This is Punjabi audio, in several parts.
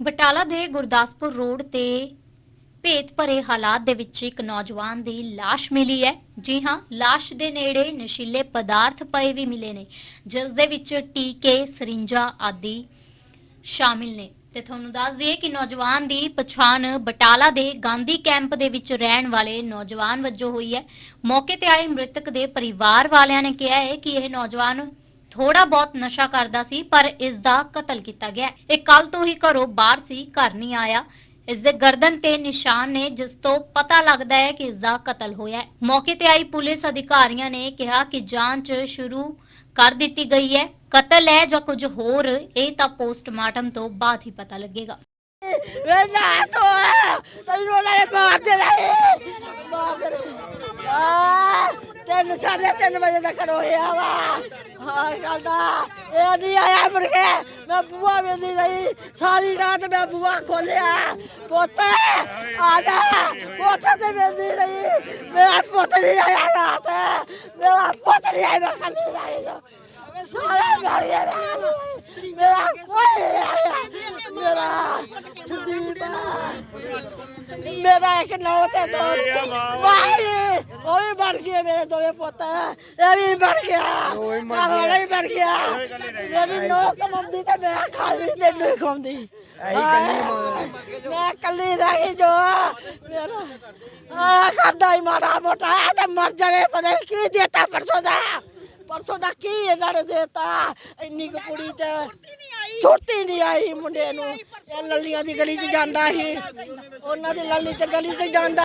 ਬਟਾਲਾ ਦੇ ਗੁਰਦਾਸਪੁਰ ਰੋਡ ਤੇ ਭੇਤ ਭਰੇ ਹਾਲਾਤ ਦੇ ਵਿੱਚ ਇੱਕ ਨੌਜਵਾਨ ਦੀ ਲਾਸ਼ ਮਿਲੀ ਹੈ। ਜੀ ਹਾਂ, ਲਾਸ਼ ਦੇ ਨੇੜੇ ਨਸ਼ੀਲੇ ਪਦਾਰਥ ਪਏ ਵੀ ਮਿਲੇ ਨੇ, ਜਿਸ ਦੇ ਵਿੱਚ ਟੀਕੇ, ਸਰਿੰਜਾਂ ਆਦਿ ਸ਼ਾਮਿਲ ਨੇ। ਤੇ ਤੁਹਾਨੂੰ ਦੱਸ ਦਈਏ ਕਿ ਨੌਜਵਾਨ ਦੀ ਪਛਾਣ ਬਟਾਲਾ ਦੇ ਗਾਂਧੀ ਕੈਂਪ ਦੇ ਵਿੱਚ ਰਹਿਣ ਵਾਲੇ ਨੌਜਵਾਨ ਵਜੋਂ ਹੋਈ ਹੈ। ਮੌਕੇ ਤੇ ਆਏ ਮ੍ਰਿਤਕ ਦੇ ਪਰਿਵਾਰ ਵਾਲਿਆਂ ਨੇ ਕਿਹਾ ਹੈ ਕਿ ਇਹ ਨੌਜਵਾਨ ਥੋੜਾ ਬਹੁਤ ਨਸ਼ਾ ਕਰਦਾ ਸੀ, ਪਰ ਇਸ ਦਾ ਕਤਲ ਕੀਤਾ ਗਿਆ। ਇਹ ਕੱਲ ਤੋਂ ਹੀ ਘਰੋਂ ਬਾਹਰ ਸੀ, ਘਰ ਨਹੀਂ ਆਇਆ। ਇਸ ਦੇ ਗਰਦਨ ਤੇ ਨਿਸ਼ਾਨ ਨੇ, ਜਿਸ ਤੋਂ ਪਤਾ ਲੱਗਦਾ ਹੈ ਕਿ ਇਸ ਦਾ ਕਤਲ ਹੋਇਆ ਹੈ। ਮੌਕੇ ਤੇ ਆਈ ਪੁਲਿਸ ਅਧਿਕਾਰੀਆਂ ਨੇ ਕਿਹਾ ਕਿ ਜਾਂਚ ਸ਼ੁਰੂ ਕਰ ਦਿੱਤੀ ਗਈ ਹੈ। ਕਤਲ ਹੈ ਜਾਂ ਕੁਝ ਹੋਰ, ਇਹ ਤਾਂ ਪੋਸਟਮਾਰਟਮ ਤੋਂ ਬਾਅਦ ਹੀ ਪਤਾ ਲੱਗੇਗਾ। ਵੇ ਨਾ ਤੋ ਤੈਨੂੰ ਲੈ ਮਾਰ ਦੇ ਰਹੇ ਮਾਰ ਦੇ ਰਹੇ ਆ ਤਿੰਨ ਸਾਢੇ ਤਿੰਨ ਵਜੇ ਦਾ ਖੜੋ ਹੋਇਆ ਵਾ। ਹਾਂ ਚੱਲਦਾ ਇਹ ਨਹੀਂ ਆਇਆ ਮੁੜ ਕੇ। ਮੈਂ ਬੂਆ ਵੇਂਦੀ ਰਹੀ, ਸਾਰੀ ਰਾਤ ਮੈਂ ਬੂਆ ਖੋਲਿਆ ਪੁੱਤ, ਆ ਜਾ। ਪੁੱਤ ਤੇ ਵੇਂਦੀ ਰਹੀ, ਮੇਰਾ ਪੁੱਤ ਨਹੀਂ ਆਇਆ ਰਾਤ। ਮੇਰਾ ਪੁੱਤ ਨਹੀਂ ਆਇਆ, ਮੈਂ ਕੱਲੀ ਰਹੀ ਜੋ ਸਾਰਾ ਮਾਰ ਗਿਆ। ਮੇਰਾ ਕੋਈ ਨਹੀਂ ਆਇਆ। ਮੇਰਾ ਸੰਦੀਪ ਮੇਰਾ ਇੱਕ ਨੌ ਤੇ ਦੋ ਵਾਹੀ ਉਹ ਵੀ ਬਣ ਗਏ ਮੇਰੇ ਦੋਵੇਂ ਪੁੱਤ। ਇਹ ਵੀ ਬਣ ਗਿਆ। ਵਾਲਾ ਵੀ ਬਣ ਗਿਆ। ਮੇਰੀ ਨੌ ਕਮਾਉਂਦੀ ਤੇ ਮੈਂ ਖਾਲੀ ਤੈਨੂੰ ਹੀ ਖਾਉਂਦੀ। ਮੈਂ ਕੱਲੀ ਰਹਿ ਗਈ ਜੋ। ਮੇਰਾ ਆ ਕਰਦਾ ਹੀ ਮਾੜਾ ਮੋਟਾ। ਤੇ ਮਰ ਜਾਣੇ ਪਤਾ ਕੀ ਦੇਤਾ ਪਰਸੋਂ ਦਾ। ਪਰਸੋਂ ਦਾ ਕੀ ਇਹਨਾਂ ਨੇ ਦੇਤਾ? ਇੰਨੀ ਕੁ ਕੁੜੀ ਚ ਛੋਟੀ ਨਹੀਂ ਆਈ ਮੁੰਡੇ ਨੂੰ। ਇਹ ਲੱਲੀਆਂ ਦੀ ਗਲੀ ਚ ਜਾਂਦਾ ਸੀ। ਉਹਨਾਂ ਦੀ ਲੱਲੀ ਚ ਗਲੀ ਚ ਜਾਂਦਾ।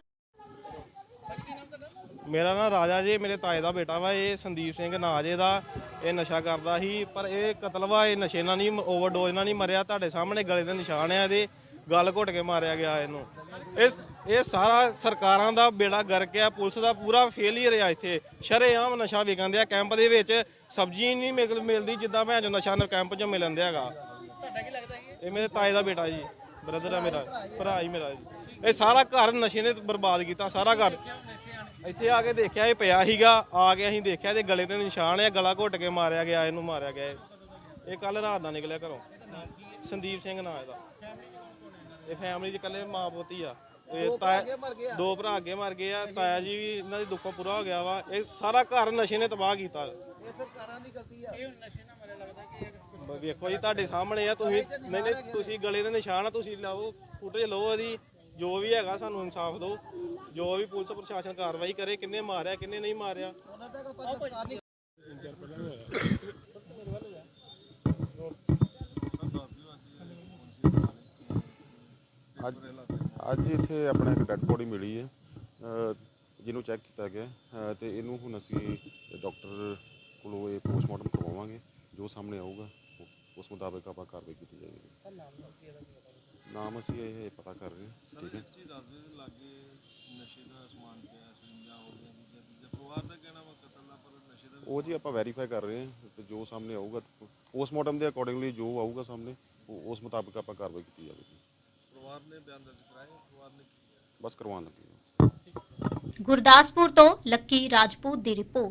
ਮੇਰਾ ਨਾਂ ਰਾਜਾ ਜੀ, ਮੇਰੇ ਤਾਏ ਦਾ ਬੇਟਾ ਵਾ, ਇਹ ਸੰਦੀਪ ਸਿੰਘ ਨਾਂ ਜੇ ਦਾ, ਇਹ ਨਸ਼ਾ ਕਰਦਾ ਸੀ। ਪਰ ਇਹ ਕਤਲ ਵਾ, ਇਹ ਨਸ਼ੇ ਨਾਲ ਨਹੀਂ ਓਵਰਡੋਜ਼ ਨਾਲ ਨਹੀਂ ਮਰਿਆ। ਤੁਹਾਡੇ ਸਾਹਮਣੇ ਗਲੇ ਦੇ ਨਿਸ਼ਾਨ ਆ ਇਹਦੇ। ਗਲ ਘੁੱਟ ਕੇ ਮਾਰਿਆ ਗਿਆ ਇਹਨੂੰ। ਇਹ ਇਹ ਸਾਰਾ ਸਰਕਾਰਾਂ ਦਾ ਬੇੜਾ ਗਰਕ ਆ ਪੁਲਿਸ ਦਾ ਪੂਰਾ ਫੇਲਿਅਰ ਆ ਇੱਥੇ। ਸ਼ਰੇਆਮ ਨਸ਼ਾ ਵਿਕਣ ਦਿਆ ਕੈਂਪ ਦੇ ਵਿੱਚ। ਸਬਜ਼ੀ ਨਹੀਂ ਮਿਲ- ਮਿਲਦੀ ਜਿੱਦਾਂ ਭੈਣ ਜੋ ਨਸ਼ਾ ਕੈਂਪ 'ਚ ਮਿਲਣ ਹੈਗਾ ਤੁਹਾਡਾ ਕੀ ਲੱਗਦਾ ਇਹ ਮੇਰੇ ਤਾਏ ਦਾ ਬੇਟਾ ਜੀ। ਬ੍ਰਦਰ ਆ ਮੇਰਾ। ਭਰਾ ਹੀ ਮੇਰਾ ਜੀ। ਇਹ ਸਾਰਾ ਘਰ ਨਸ਼ੇ ਨੇ ਬਰਬਾਦ ਕੀਤਾ ਸਾਰਾ ਘਰ। ਇੱਥੇ ਆ ਕੇ ਦੇਖਿਆ ਇਹ ਪਿਆ ਸੀਗਾ। ਆ ਕੇ ਅਸੀਂ ਦੇਖਿਆ ਤੇ ਗਲੇ ਤੇ ਨਿਸ਼ਾਨ ਆ ਗਲਾ ਘੁੱਟ ਕੇ ਮਾਰਿਆ ਗਿਆ ਇਹਨੂੰ ਮਾਰਿਆ ਗਿਆ। ਇਹ। ਇਹ ਕੱਲ ਰਾਤ ਦਾ ਨਿਕਲਿਆ ਘਰੋਂ। ਸੰਦੀਪ ਸਿੰਘ ਨਾਂ ਇਹਦਾ। ਇਹ ਫੈਮਿਲੀ 'ਚ ਇਕੱਲੇ ਮਾਂ ਪੋਤੀ ਆ। ਇਹ ਤਾਇਆ ਦੋ ਭਰਾ ਅੱਗੇ ਮਰ ਗਏ ਆ। ਤਾਇਆ ਜੀ ਵੀ ਇਹਨਾਂ ਦੀ ਦੁੱਖੋਂ ਪੂਰਾ ਹੋ ਗਿਆ ਵਾ। ਇਹ ਸਾਰਾ ਘਰ ਨਸ਼ੇ ਨੇ ਤਬਾਹ ਕੀਤਾ। ਇਹ ਸਰਕਾਰਾਂ ਦੀ ਗਲਤੀ ਆ। ਇਹ ਨਸ਼ੇ ਨਾਲ ਮਰੇ ਲੱਗਦਾ ਕਿ ਵੇਖੋ ਜੀ ਤੁਹਾਡੇ ਸਾਹਮਣੇ ਆ। ਤੁਸੀਂ ਨਹੀਂ ਨਹੀਂ ਤੁਸੀਂ ਗਲੇ ਦੇ ਨਿਸ਼ਾਨ ਆ। ਤੁਸੀਂ ਲਾਓ ਫੁਟੇਜ ਲਓ ਇਹਦੀ। ਜੋ ਵੀ ਹੈਗਾ ਸਾਨੂੰ ਇਨਸਾਫ ਦਿਓ। ਜੋ ਵੀ ਪੁਲਿਸ ਪ੍ਰਸ਼ਾਸਨ ਕਾਰਵਾਈ ਕਰੇ ਕਿੰਨੇ ਮਾਰਿਆ ਕਿੰਨੇ ਨਹੀਂ ਮਾਰਿਆ। ਅੱਜ ਅੱਜ ਇੱਥੇ ਆਪਣਾ ਇੱਕ ਡੈੱਡ ਬੋਡੀ ਮਿਲੀ ਹੈ ਅ, ਜਿਹਨੂੰ ਚੈੱਕ ਕੀਤਾ ਗਿਆ ਅ, ਤੇ ਇਹਨੂੰ ਹੁਣ ਅਸੀਂ ਡਾਕਟਰ ਕੋਲੋਂ ਇਹ ਪੋਸਟਮਾਰਟਮ ਕਰਵਾਵਾਂਗੇ ਜੋ ਸਾਹਮਣੇ ਆਊਗਾ ਉਹ- ਉਸ ਮੁਤਾਬਕ ਆਪਾਂ ਕਾਰਵਾਈ ਕੀਤੀ ਜਾਏਗੀ। ਨਾਮ ਅਸੀਂ ਇਹ ਪਤਾ ਕਰ ਰਹੇ ਹਾਂ ਠੀਕ ਹੈ। ਉਹ ਜੀ ਆਪਾਂ ਵੈਰੀਫਾਈ ਕਰ ਰਹੇ ਹਾਂ ਤੇ ਜੋ ਸਾਹਮਣੇ ਆਊਗਾ ਪੋਸਟਮਾਰਟਮ ਦੇ ਅਕੋਰਡਿੰਗਲੀ ਜੋ ਆਊਗਾ ਸਾਹਮਣੇ ਉਹ- ਉਸ ਮੁਤਾਬਕ ਆਪਾਂ ਕਾਰਵਾਈ ਕੀਤੀ ਜਾਵੇਗੀ। ਪਰਿਵਾਰ ਨੇ ਬਿਆਨ ਦਰਜ ਕਰਾਏ ਪਰਿਵਾਰ ਨੇ ਬਸ ਕਰਵਾਉਣ ਲੱਗੇ ਹਾਂ। ਗੁਰਦਾਸਪੁਰ ਤੋਂ ਲੱਕੀ ਰਾਜਪੂਤ ਦੀ ਰਿਪੋਰਟ